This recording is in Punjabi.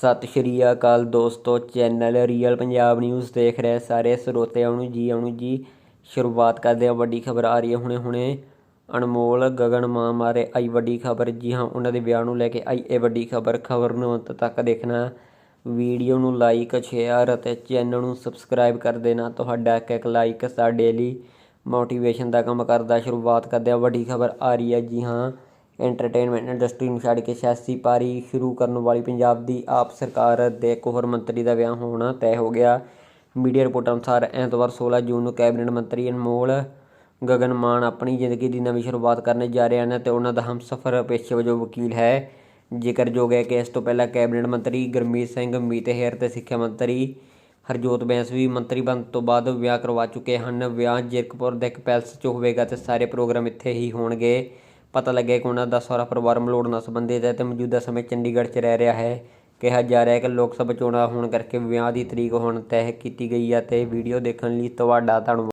ਸਤਿ ਸ਼੍ਰੀ ਅਕਾਲ ਦੋਸਤੋ, ਚੈਨਲ ਰੀਅਲ ਪੰਜਾਬ ਨਿਊਜ਼ ਦੇਖ ਰਹੇ ਸਾਰੇ ਸਰੋਤਿਆਂ ਨੂੰ ਜੀ ਆਉਣ ਜੀ। ਸ਼ੁਰੂਆਤ ਕਰਦੇ ਆ ਵੱਡੀ ਖਬਰ ਆ ਰਹੀ ਹੈ ਹੁਣੇ ਹੁਣੇ। ਅਨਮੋਲ ਗਗਨ ਮਾਂ ਮਾਰੇ ਆਈ ਵੱਡੀ ਖਬਰ। ਜੀ ਹਾਂ, ਉਹਨਾਂ ਦੇ ਵਿਆਹ ਨੂੰ ਲੈ ਕੇ ਆਈ ਇਹ ਵੱਡੀ ਖਬਰ। ਖਬਰ ਨੂੰ ਅੰਤ ਤੱਕ ਦੇਖਣਾ ਵੀਡੀਓ ਨੂੰ ਲਾਈਕ ਸ਼ੇਅਰ ਅਤੇ ਚੈਨਲ ਨੂੰ ਸਬਸਕ੍ਰਾਈਬ ਕਰ ਦੇਣਾ। ਤੁਹਾਡਾ ਇੱਕ ਇੱਕ ਲਾਈਕ ਸਾਡੇ ਲਈ ਮੋਟੀਵੇਸ਼ਨ ਦਾ ਕੰਮ ਕਰਦਾ। ਸ਼ੁਰੂਆਤ ਕਰਦੇ ਆ ਵੱਡੀ ਖਬਰ ਆ ਰਹੀ ਹੈ। ਜੀ ਹਾਂ ਐਂਟਰਟੇਨਮੈਂਟ ਇੰਡਸਟਰੀ ਨੂੰ ਛੱਡ ਕੇ ਸਿਆਸੀ ਪਾਰੀ ਸ਼ੁਰੂ ਕਰਨ ਵਾਲੀ ਪੰਜਾਬ ਦੀ ਆਪ ਸਰਕਾਰ ਦੇ ਇੱਕ ਹੋਰ ਮੰਤਰੀ ਦਾ ਵਿਆਹ ਹੋਣਾ ਤੈਅ ਹੋ ਗਿਆ। ਮੀਡੀਆ ਰਿਪੋਰਟਾਂ ਅਨੁਸਾਰ ਐਤਵਾਰ 16 ਜੂਨ ਨੂੰ ਕੈਬਨਿਟ ਮੰਤਰੀ ਅਨਮੋਲ ਗਗਨ ਮਾਨ ਆਪਣੀ ਜ਼ਿੰਦਗੀ ਦੀ ਨਵੀਂ ਸ਼ੁਰੂਆਤ ਕਰਨ ਜਾ ਰਹੇ ਹਨ ਤੇ ਉਹਨਾਂ ਦਾ ਹਮਸਫਰ ਪੇਸ਼ੇ ਵਜੋਂ ਵਕੀਲ ਹੈ। ਜ਼ਿਕਰਯੋਗ ਹੈ ਕਿ ਇਸ ਤੋਂ ਪਹਿਲਾਂ ਕੈਬਨਿਟ ਮੰਤਰੀ ਗੁਰਮੀਤ ਸਿੰਘ, ਮੀਤ ਹੇਅਰ ਤੇ ਸਿੱਖਿਆ ਮੰਤਰੀ ਹਰਜੋਤ ਬੈਂਸ ਵੀ ਮੰਤਰੀ ਬਣਨ ਤੋਂ ਬਾਅਦ ਵਿਆਹ ਕਰਵਾ ਚੁੱਕੇ ਹਨ। ਵਿਆਹ ਜੀਰਕਪੁਰ ਦੇ ਇੱਕ ਪੈਲਸ 'ਚ ਹੋਵੇਗਾ ਤੇ ਸਾਰੇ ਪ੍ਰੋਗਰਾਮ ਇੱਥੇ ਹੀ ਹੋਣਗੇ। ਪਤਾ ਲੱਗਿਆ ਕਿ ਉਹਨਾਂ ਦਾ ਸਾਰਾ ਪਰਿਵਾਰ ਮਲੋੜ ਨਾਲ ਸੰਬੰਧਿਤ ਹੈ ਤੇ ਮੌਜੂਦਾ ਸਮੇਂ ਚੰਡੀਗੜ੍ਹ 'ਚ ਰਹਿ ਰਿਹਾ ਹੈ। ਕਿਹਾ ਜਾ ਰਿਹਾ ਹੈ ਕਿ ਲੋਕ ਸਭਾ ਚੋਣਾਂ ਹੋਣ ਕਰਕੇ ਵਿਆਹ ਦੀ ਤਰੀਕ ਹੁਣ ਤੈਅ ਕੀਤੀ ਗਈ ਹੈ ਤੇ ਵੀਡੀਓ ਦੇਖਣ ਲਈ ਤੁਹਾਡਾ ਧੰਨਵਾਦ।